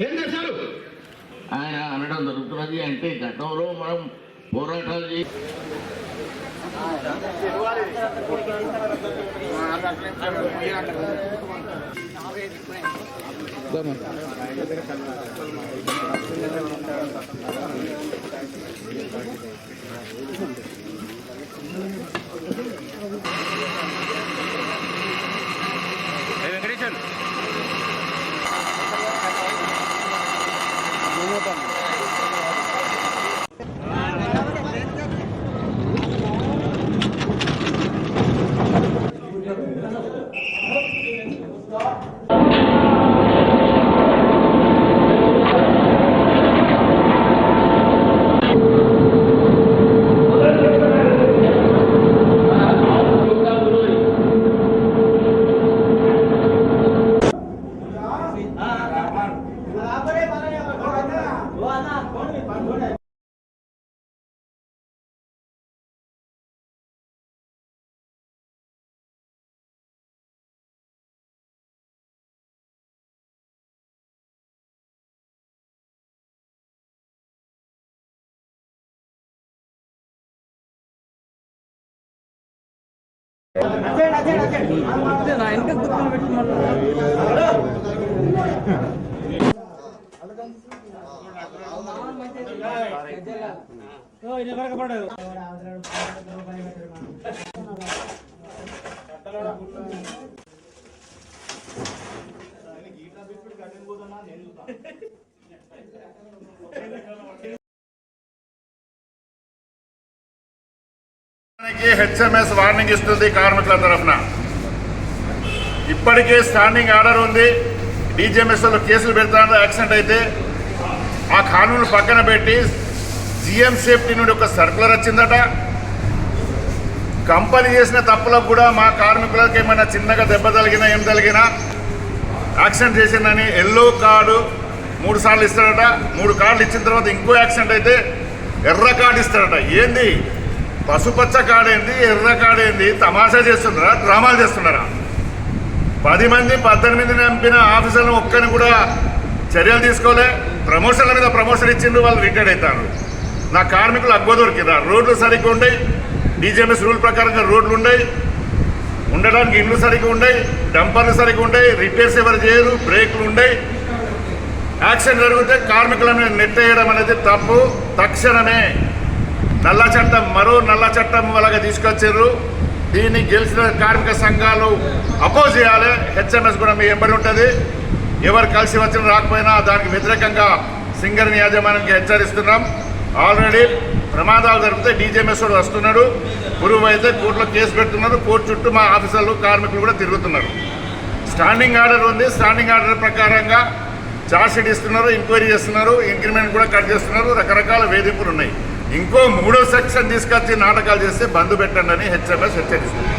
ఏం చేశారు ఆయన అనడం జరుగుతున్నది అంటే గతంలో మనం పోరాటాలు చేసి పడదు గడ్డని పోతున్నా నేను చూస్తాను హెచ్ఎంఎస్ వార్నింగ్ ఇస్తుంది కార్మికుల తరఫున. ఇప్పటికే స్టాండింగ్ ఆర్డర్ ఉంది. డీజీఎంఎస్లో కేసులు పెడతాను యాక్సిడెంట్ అయితే ఆ కానూను పక్కన పెట్టి జిఎం సేఫ్టీ నుండి ఒక సర్కులర్ వచ్చిందట. కంపెనీ చేసిన తప్పులకు కూడా మా కార్మికులకు ఏమైనా చిన్నగా దెబ్బ తగిలినా ఏం తగిలినా యాక్సిడెంట్ చేసిందని ఎల్లో కార్డు మూడు సార్లు ఇస్తాడట. మూడు కార్డులు ఇచ్చిన తర్వాత ఇంకో యాక్సిడెంట్ అయితే ఎర్ర కార్డు ఇస్తాడట. ఏంది? పసుపచ్చ కాడేంది ఎర్ర కాడేంది తమాషా చేస్తున్నారా డ్రామాలు చేస్తున్నారా? పది మంది పద్దెనిమిది నింపిన ఆఫీసర్లను ఒక్కరిని కూడా చర్యలు తీసుకోలే. ప్రమోషన్ల మీద ప్రమోషన్ ఇచ్చిండ్రు వాళ్ళు రిటైర్డ్ అవుతారు నా కార్మికులు అగ్గో దొరికిరా రోడ్లు సరిగ్గా ఉండయి. డీజీఎంఎస్ రూల్ ప్రకారంగా రోడ్లు ఉండయి. ఉండడానికి ఇండ్లు సరిగ్గా ఉండయి. డంపర్లు సరిగ్గా ఉండయి. రిపేర్స్ ఎవరు చేయరు. బ్రేక్లు ఉండయి. యాక్సిడెంట్ జరిగితే కార్మికులను నెట్టేయడం అనేది తప్పు. తక్షణమే నల్ల చట్టం మరో నల్ల చట్టం వలగా తీసుకొచ్చారు. దీన్ని గెలిచిన కార్మిక సంఘాలు అపోజ్ చేయాలి. హెచ్ఎంఎస్ కూడా మీ ఎంబడి ఉంటుంది. ఎవరు కలిసి వచ్చిన రాకపోయినా దానికి వ్యతిరేకంగా సింగర్ని యాజమాన్యానికి హెచ్చరిస్తున్నాం. ఆల్రెడీ ప్రమాదాలు జరిగితే డీజేఎంఎస్ వాడు వస్తున్నాడు. గురువు అయితే కోర్టులో కేసు పెడుతున్నారు. కోర్టు చుట్టూ మా ఆఫీసర్లు కార్మికులు కూడా తిరుగుతున్నారు. స్టాండింగ్ ఆర్డర్ ఉంది. స్టాండింగ్ ఆర్డర్ ప్రకారంగా ఛార్జ్షీట్ ఇస్తున్నారు ఎంక్వైరీ చేస్తున్నారు. ఇంక్రిమెంట్ కూడా కట్ చేస్తున్నారు. రకరకాల వేధింపులు ఉన్నాయి. ఇంకో మూడో సెక్షన్ తీసుకొచ్చి నాటకాలు చేస్తే బంధు పెట్టండి అని హెచ్ఎంఎస్ హెచ్చరిస్తుంది.